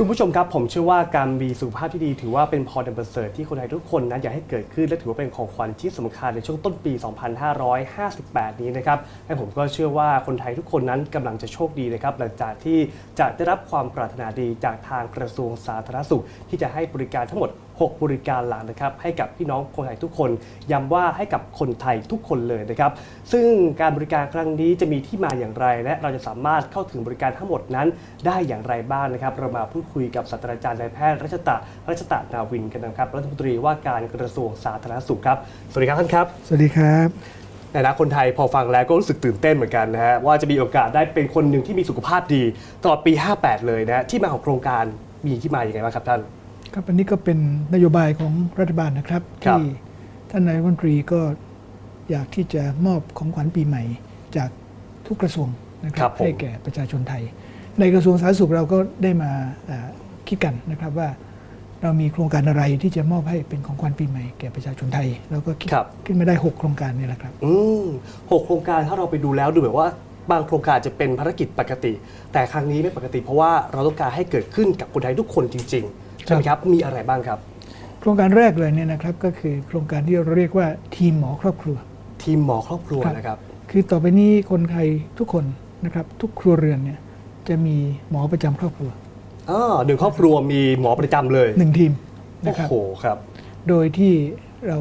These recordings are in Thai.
คุณผู้ชมครับผมเชื่อว่าการมีสุขภาพที่ดีถือว่าเป็นพรดันประเสริฐที่คนไทยทุกคนนั้นอยากให้เกิดขึ้น และถือว่าเป็นของขวัญที่สำคัญในช่วงต้นปี 2558 นี้นะครับและผมก็เชื่อว่าคนไทยทุกคนนั้นกำลังจะโชคดีนะครับหลังจากที่จะได้รับความปรารถนาดีจากทางกระทรวงสาธารณสุข ที่จะให้บริการทั้งหมด 6 บริการหลักนะครับให้กับพี่น้องคนไทยทุกคนย้ำว่าให้กับคนไทยทุกคนเลยนะครับ ซึ่งการบริการครั้งนี้จะมีที่มาอย่างไร และเราจะสามารถเข้าถึงบริการทั้งหมดนั้น ได้อย่างไรบ้างนะครับ เรามาพูดคุยกับศาสตราจารย์นายแพทย์รัชตะรัชตะนาวินกันนะครับรัฐมนตรีว่าการกระทรวงสาธารณสุขครับสวัสดีครับท่านครับ สวัสดีครับในฐานะคนไทยพอฟังแล้วก็รู้สึกตื่นเต้นเหมือนกันนะฮะว่าจะมีโอกาสได้เป็นคนหนึ่งที่มีสุขภาพดีตลอดปี 58 เลยนะฮะที่มาของโครงการมีที่มาอย่างไรบ้างครับท่าน ครับอันนี้ก็เป็นนโยบายของรัฐบาลนะครับ ครับ ที่ท่านนายกรัฐมนตรีก็อยากที่จะมอบของขวัญปีใหม่จากทุกกระทรวงนะคครัรับบผม ให้แก่ประชาชนไทย ในกระทรวงสาธารณสุขเราก็ได้มาเอ่อคิดกันนะครับว่าเรามีโครงการอะไรที่จะมอบให้เป็นของขวัญปีใหม่แก่ประชาชนไทยเราก็คิดครับ ขึ้นมาได้ 6 โครงการนี่แหละครับ อืมหกโครงการถ้าเราไปดูแล้วดูแบบว่าบางโครงการจะเป็นภารกิจปกติ แต่ครั้งนี้ไม่ปกติเพราะว่าเราต้องการให้เกิดขึ้นกับคนไทยทุกคนจริง ๆ ใช่ไหมครับมีอะไรบ้างครับ โครงการแรกเลยเนี่ยนะครับก็คือโครงการที่เราเรียกว่าทีมหมอครอบครัว ทีมหมอครอบครัวครับนะครับ คือต่อไปนี้คนไทยทุกคนนะครับทุกครัวเรือนเนี่ยจะมีหมอประจำครอบครัวอ๋อหนึ่งครอบครัวมีหมอประจำเลยหนึ่งทีมโอ้นะครับโหครับ โดยที่เรา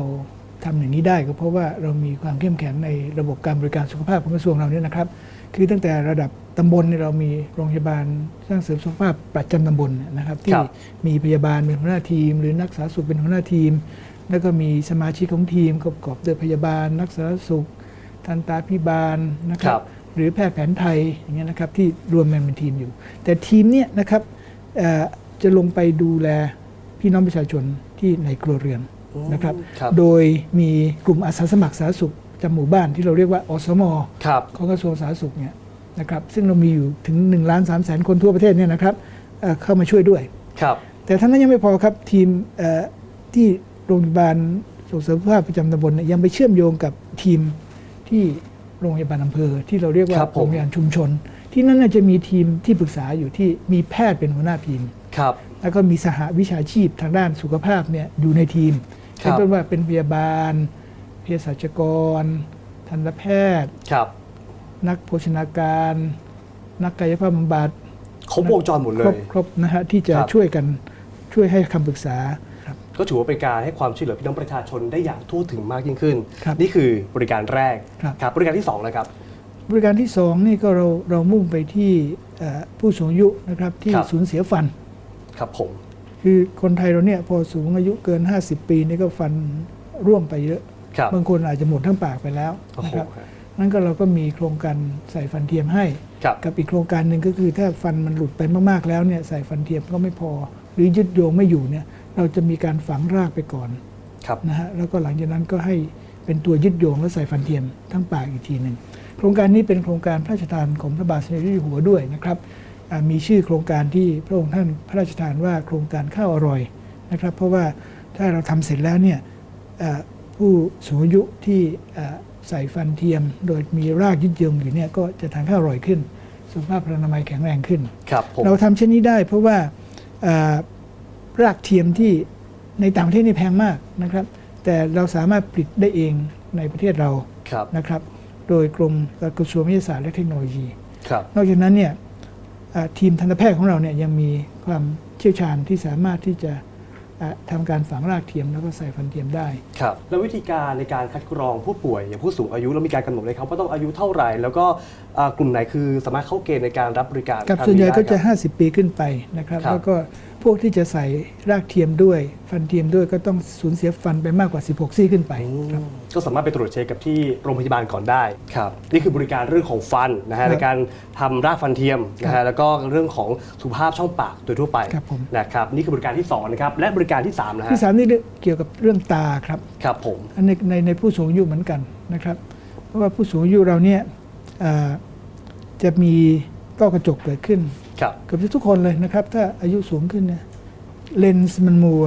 ทำอย่างนี้ได้ก็เพราะว่าเรามีความเข้มแข็งในระบบการบริการสุขภาพของกระทรวงเราเนี่ยนะครับ คือตั้งแต่ระดับ ตำบลเนี่ยเรามีโรงพยาบาลสร้างเสริมสุขภาพประจำตำบลเนี่ยนะครับที่ครับมีพยาบาลเป็นหัวหน้าทีม หรือนักสาธารณสุขเป็นหัวหน้าทีม แล้วก็มีสมาชิกของทีมประกอบด้วยพยาบาล นักสาธารณสุข ทันตาพิบาลนะคครัรับบหรือแพทย์แผนไทยอย่างเงี้ยนะครับที่รวมกันเป็นทีมอยู่ แต่ทีมเนี่ยนะครับเอ่อจะลงไปดูแลพี่น้องประชาชนที่ในครัวเรือนนะครับครับโดยมีกลุ่มอาสาสมัครสาธารณสุขจำหมู่บ้านที่เราเรียกว่าอสมครับของกระทรวงสาธารณสุขเนี่ย นะครับซึ่งเรามีอยู่ถึง1ล้าน3แสนคนทั่วประเทศเนี่ยนะครับเอ่อเข้ามาช่วยด้วย ครับ แต่ท่านนั้นยังไม่พอครับทีมเอ่อที่โรงพยาบาลส่งเสริมสุขภาพประจำตำบลเนี่ยยังไปเชื่อมโยงกับทีมที่โรงพยาบาลอำเภอ ที่เราเรียกว่าครับผม โรงพยาบาลชุมชน ที่นั่นน่ะจะมีทีมที่ปรึกษาอยู่ที่มีแพทย์เป็นหัวหน้าทีม ครับ แล้วก็มีสหวิชาชีพทางด้านสุขภาพเนี่ยอยู่ในทีมครับเป็นต้นว่าเป็นพยาบาลเภสัชกร ทันตแพทย์ ครับ นักโภชนาการ นักกายภาพบำบัดครบวงจรหมดเลครบย ครบนะฮะที่จะครับ ช่วยกันช่วยให้คำปรึกษาก็ถือว่าเป็นการให้ความช่วยเหลือพี่น้องประชาชนได้อย่างทั่วถึงมากยิ่งขึ้น ครับนี่คือบริการแรกครับ ครับบริการที่2นะครับ บริการที่สองนี่ก็เราเรามุ่งไปที่เอ่อผู้สูงอายุนะครับที่ครับ สูญเสียฟัน ครับผม คือคนไทยเราเนี่ยพอสูงอายุเกิน 50 ปีนี่ก็ฟันร่วงไปเยอะ ครับ บางคนอาจจะหมดทั้งปากไปแล้วโอ้นะโหครับ นั่นก็เราก็มีโครงการใส่ฟันเทียมให้ ครับ กับอีกโครงการหนึ่งก็คือถ้าฟันมันหลุดไปมากๆแล้วเนี่ยใส่ฟันเทียมก็ไม่พอ หรือยึดโยงไม่อยู่เนี่ยเราจะมีการฝังรากไปก่อนครับ นะฮะแล้วก็หลังจากนั้นก็ให้เป็นตัวยึดโยงและใส่ฟันเทียมทั้งปากอีกทีหนึ่งโครงการนี้เป็นโครงการพระราชทานของพระบาทสมเด็จพระเจ้าอยู่หัวด้วยนะครับอ่ามีชื่อโครงการที่พระองค์ท่านพระราชทานว่าโครงการข้าวอร่อยนะครับ เพราะว่าถ้าเราทำเสร็จแล้วเนี่ยอ่าผู้สูงอายุที่อ่า ใส่ฟันเทียม โดยมีรากยึดโยงอยู่เนี่ยก็จะทานข้าวอร่อยขึ้น สุขภาพพลานามัยแข็งแรงขึ้นครับผมเราทำเช่นนี้ได้เพราะว่าอ่ารากเทียมที่ในต่างประเทศนี่แพงมากนะครับ แต่เราสามารถผลิตได้เองในประเทศเราครับนะครับ โดยกรมกระทรวงวิทยาศาสตร์และเทคโนโลยีครับนอกจากนั้นเนี่ยอ่าทีมทันตแพทย์ของเราเนี่ยยังมีความเชี่ยวชาญที่สามารถที่จะ อ่าทำการฝังรากเทียมแล้วก็ใส่ฟันเทียมได้ครับแล้ววิธีการในการคัดกรองผู้ป่วยอย่างผู้สูงอายุเรามีการกำหนดเลยครับว่าต้องอายุเท่าไหร่ แล้วก็อ่ากลุ่มไหนคือสามารถเข้าเกณฑ์ในการรับบริการกับครั้งส่วนใหญ่ก็ได้จะครับ50 ปีขึ้นไปนะครับครับแล้วก็พวกที่จะใส่รากเทียมด้วย ฟันเทียมด้วยก็ต้องสูญเสียฟันไปมากกว่า 16 ซี่ขึ้นไปครับ ก็สามารถไปตรวจเช็คกับที่โรงพยาบาลก่อนได้ครับนี่คือบริการเรื่องของฟันนะครัฮะบในการทำรากฟันเทียมนะครัฮะบแล้วก็เรื่องของสุขภาพช่องปากโดยทั่วไปครับผม นะครับนี่คือบริการที่สองนะครับและบริการที่สามนะฮะที่สามนี่เกี่ยวกับเรื่องตาครับครับผมอันในในในผู้สูงอายุเหมือนกันนะครับ เพราะว่าผู้สูงอายุเราเนี่ยอ่าจะมีต้อกระจกเกิดขึ้น ครับเกือบจะทุกคนเลยนะครับ ถ้าอายุสูงขึ้นเนี่ยเลนส์มันมัว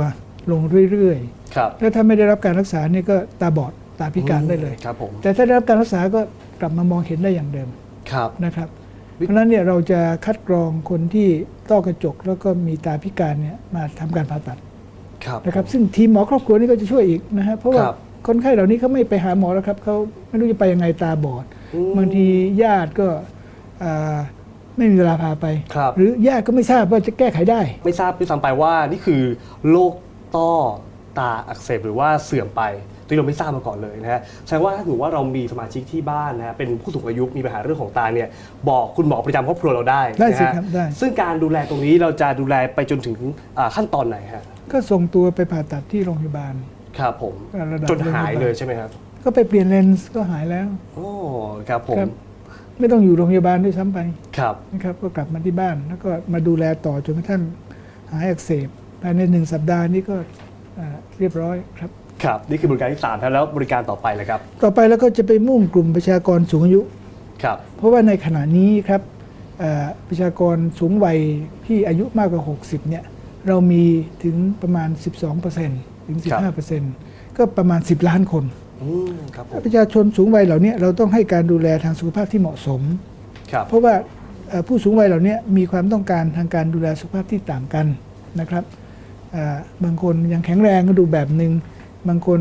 ลงเรื่อยครับๆ แล้วถ้าไม่ได้รับการรักษาเนี่ยก็ตาบอดตาพิการได้เลย ครับผมแต่ถ้าได้รับการรักษาก็กลับมามองเห็นได้อย่างเดิมครับ นะครับเพราะฉะนั้นเนี่ยเราจะคัดกรองคนที่ต้อกระจกแล้วก็มีตาพิการเนี่ยมาทำการผ่าตัดครับ นะครับ ซึ่งทีมหมอครอบครัวนี่ก็จะช่วยอีกนะฮะเพราะว่าครับคนไข้เหล่านี้เขาไม่ไปหาหมอแล้วครับเขาไม่รู้จะไปยังไงตาบอดอืม บางทีญาติก็อ่า ไม่มีเวลาพาไป ครับ หรือญาติก็ไม่ทราบว่าจะแก้ไขได้ ไม่ทราบด้วยซ้ำไปว่านี่คือโรคต้อตาอักเสบหรือว่าเสื่อมไปที่เราไม่ทราบมาก่อนเลยนะฮะแสดงว่าถ้าถือว่าเรามีสมาชิกที่บ้านนะฮะเป็นผู้สูงอายุมีปัญหาเรื่องของตาเนี่ยบอกคุณหมอประจำครอบครัวเราได้ได้สินะฮะครับได้ ซึ่งการดูแลตรงนี้เราจะดูแลไปจนถึงอ่าขั้นตอนไหนฮะก็ส่งตัวไปผ่าตัดที่โรงพยาบาล ครับผม ระดับ จนหายเลยใช่ไหมครับ ก็ไปเปลี่ยนเลนส์ก็หายแล้ว โอ้ ครับผม ครับ ไม่ต้องอยู่โรงพยาบาลด้วยซ้ำไปครับ นะครับ ก็กลับมาที่บ้าน แล้วก็มาดูแลต่อจนกระทั่งหายอักเสบภายในหนึ่งสัปดาห์นี้ก็อ่าเรียบร้อยครับ ครับ นี่คือบริการที่สามครับแล้วบริการต่อไปเลยครับ ต่อไปแล้วก็จะไปมุ่งกลุ่มประชากรสูงอายุ ครับ เพราะว่าในขณะนี้ครับเอ่อประชากรสูงวัยที่อายุมากกว่า 60 เนี่ย เรามีถึงประมาณ 12%ถึง15%ก็ประมาณ 10 ล้านคน อืมครับผมประชาชนสูงวัยเหล่านี้เราต้องให้การดูแลทางสุขภาพที่เหมาะสม ครับ เพราะว่าเอ่อผู้สูงวัยเหล่านี้มีความต้องการทางการดูแลสุขภาพที่ต่างกันนะครับเอ่อบางคนยังแข็งแรงก็ดูแบบหนึ่งบางคน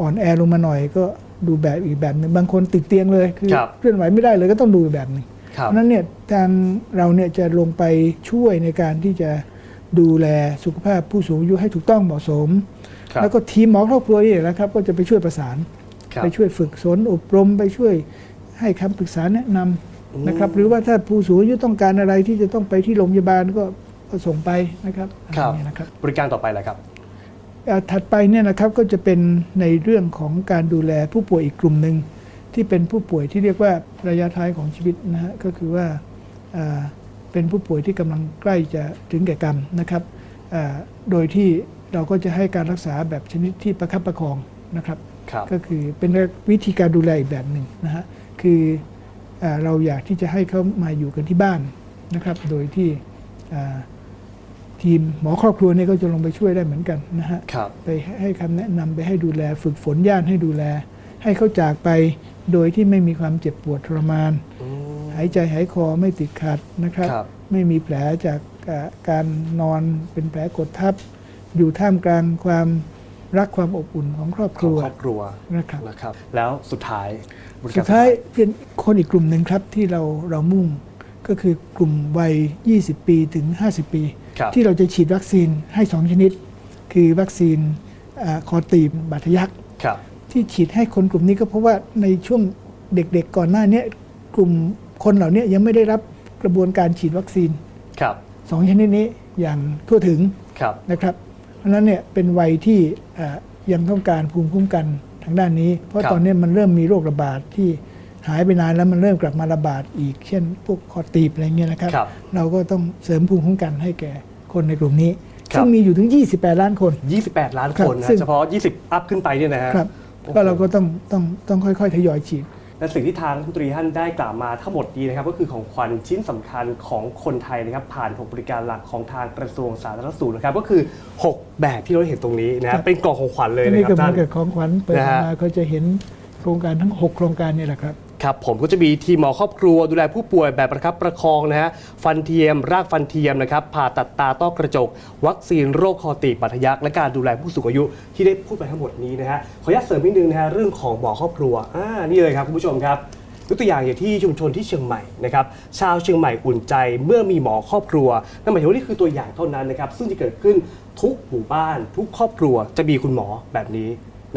อ่อนแอลงมาหน่อยก็ดูแบบอีกแบบหนึ่งบางคนติดเตียงเลยคือครับ เคลื่อนไหวไม่ได้เลยก็ต้องดูอีกแบบหนึ่ง ครับ เพราะฉะนั้นเนี่ยทางเราเนี่ยจะลงไปช่วยในการที่จะดูแลสุขภาพผู้สูงอายุให้ถูกต้องเหมาะสมครับ แล้วก็ทีมหมอครอบครัวนี่แหละครับก็จะไปช่วยประสานครับไปช่วยฝึกสอนอบรมไปช่วยให้คำปรึกษาแนะนำนะครับหรือว่าถ้าผู้สูงอายุต้องการอะไรที่จะต้องไปที่โรงพยาบาลก็ก็ส่งไปนะครับครับอันนี้นะครับ บริการต่อไปแหละครับอ่าถัดไปเนี่ยนะครับก็จะเป็นในเรื่องของการดูแลผู้ป่วยอีกกลุ่มหนึ่งที่เป็นผู้ป่วยที่เรียกว่าระยะท้ายของชีวิตนะฮะก็คือว่าอ่าเป็นผู้ป่วยที่กำลังใกล้จะถึงแก่กรรมนะครับอ่าโดยที่ เราก็จะให้การรักษาแบบชนิดที่ประคับประคองนะครับครับก็คือเป็นวิธีการดูแลอีกแบบหนึ่งนะฮะคืออาเราอยากที่จะให้เขามาอยู่กันที่บ้านนะครับ โดยที่อ่าทีมหมอครอบครัวเนี่ยก็จะลงไปช่วยได้เหมือนกันนะฮะครับไปให้คำแนะนำไปให้ดูแลฝึกฝนญาติให้ดูแล ให้เขาจากไปโดยที่ไม่มีความเจ็บปวดทรมานอืมหายใจหายคอไม่ติดขัดนะครับครับไม่มีแผลจากอ่าการนอนเป็นแผลกดทับ อยู่ท่ามกลางความรักความอบอุ่นของครอบคของรัวครอบครัวนะครับนะครับ แล้วสุดท้ายบริกรสุดท้ายเป็นคนอีกกลุ่มหนึ่งครับที่เราเรามุ่งก็คือกลุ่มวัย 20 ปีถึง 50 ปีครับที่เราจะฉีดวัคซีนให้ 2 ชนิด คือวัคซีนอาคอตีบบาดทะยักครับที่ฉีดให้คนกลุ่มนี้ก็เพราะว่าในช่วงเด็กๆก่อนหน้าเนี้ยกลุ่มคนเหล่านี้ยังไม่ได้รับกระบวนการฉีดวัคซีนครับ2ชนิดนี้อย่างทั่วถึงครับนะครับ เพราะฉะนั้นเนี่ยเป็นวัยที่เอ่อยังต้องการภูมิคุ้มกันทางด้านนี้ เพราะตอนนี้มันเริ่มมีโรคระบาดที่หายไปนานแล้วมันเริ่มกลับมาระบาดอีก เช่น พวกคอตีบอะไรเงี้ยนะครับครับเราก็ต้องเสริมภูมิคุ้มกันให้แก่คนในกลุ่มนี้ครับซึ่งมีอยู่ถึง 28 ล้านคน 28 ล้านครับคนนะซึ่งเฉพาะ 20 อัพขึ้นไปเนี่ยนะฮะครับโอ้โหก็เราก็ต้องต้องต้องค่อย ๆ ทยอยฉีด และสิ่งที่ทางรัฐมนตรีท่านได้กล่าวมาทั้งหมดนี้นะครับก็คือของขวัญชิ้นสำคัญของคนไทยนะครับผ่านของบริการหลักของทางกระทรวงสาธารณสุขนะครับก็คือ 6 แบบที่เราเห็นตรงนี้นะครัฮะบเป็นกล่องของขวัญเลยอันนะนี้คก็รับเหมืท่าอนนกับของขวัญเปิดนะฮะมาก็จะเห็นโครงการทั้ง 6 โครงการนี่แหละครับ ครับผมก็จะมีทีมหมอครอบครัวดูแลผู้ป่วยแบบประคับประคองนะฮะฟันเทียม รากฟันเทียมนะครับผ่าตัดตาต้อกระจก วัคซีนโรคคอตีบบาดทยักและการดูแลผู้สูงอายุที่ได้พูดไปทั้งหมดนี้นะฮะขออนุญาตเสริมนิดนึงนะฮะเรื่องของหมอครอบครัวอ่านี่เลยครับคุณผู้ชมครับยกตัวอย่างอย่างที่ชุมชนที่เชียงใหม่นะครับชาวเชียงใหม่อุ่นใจเมื่อมีหมอครอบครัวนั่นหมายถึงว่านี่คือตัวอย่างเท่านั้นนะครับซึ่งจะเกิดขึ้นทุกหมู่บ้าน ทุกครอบครัวจะมีคุณหมอแบบนี้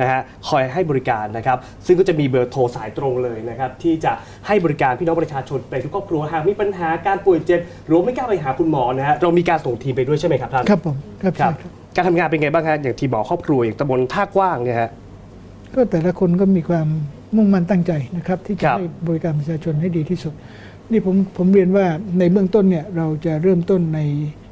นะฮะคอยให้บริการนะครับ ซึ่งก็จะมีเบอร์โทรสายตรงเลยนะครับ ที่จะให้บริการพี่น้องประชาชนในทุกครอบครัวหากมีปัญหาการป่วยเจ็บหรือว่าไม่กล้าไปหาคุณหมอนะฮะเรามีการส่งทีมไปด้วยใช่ไหมครับท่านครับผมครับครัใช่บครับ การทำงานเป็นไงบ้างฮะอย่างทีมหมอครอบครัวอย่างตำบลท่ากว้างเนี่ยฮะ ก็แต่ละคนก็มีความมุ่งมั่นตั้งใจนะครับ ที่คจะรับ ให้บริการประชาชนให้ดีที่สุด นี่ผมผมเรียนว่าในเบื้องต้นเนี่ยเราจะเริ่มต้นใน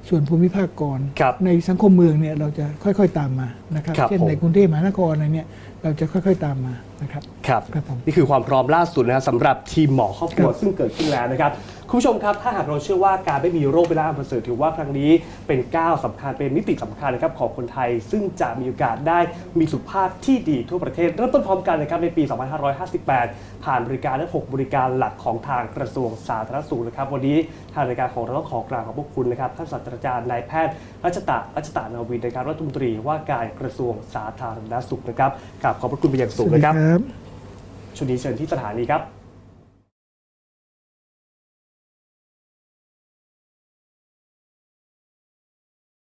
ส่วนภูมิภาคก่อนครับในสังคมเมืองเนี่ยเราจะค่อยๆตามมานะครับครับเช่นผม ในกรุงเทพมหานครอะไรเนี่ยเราจะค่อยๆตามมานะครับ ครับครับผมนี่คือความพร้อมล่าสุดนะฮะสำหรับทีมหมอครอบครัวครับ ซึ่งเกิดขึ้นแล้วนะครับคุณผู้ชมครับถ้าหากเราเชื่อว่าการไม่มีโรคเป็นลาภอันประเสริฐถือว่าครั้งนี้เป็นก้าวสำคัญเป็นมิติสำคัญนะครับของคนไทย ซึ่งจะมีโอกาสได้มีสุขภาพที่ดีทั่วประเทศเริ่มต้นพร้อมกันนะครับในปี 2558ผ่านบริการและ6บริการหลักของทางกระทรวงสาธารณสุขนะครับ วันนี้ทางรายการของเราต้องขอกราบขอบพระคุณนะครับท่านศาสตราจารย์นายแพทย์รัชตะรัชตะนาวินนะครับรัฐมนตรีว่าการกระทรวงสาธารณสุขนะครับกราบขอบพระคุณเป็นอย่างสูงนะครับครับชุดนี้เชิญที่สถานีครับ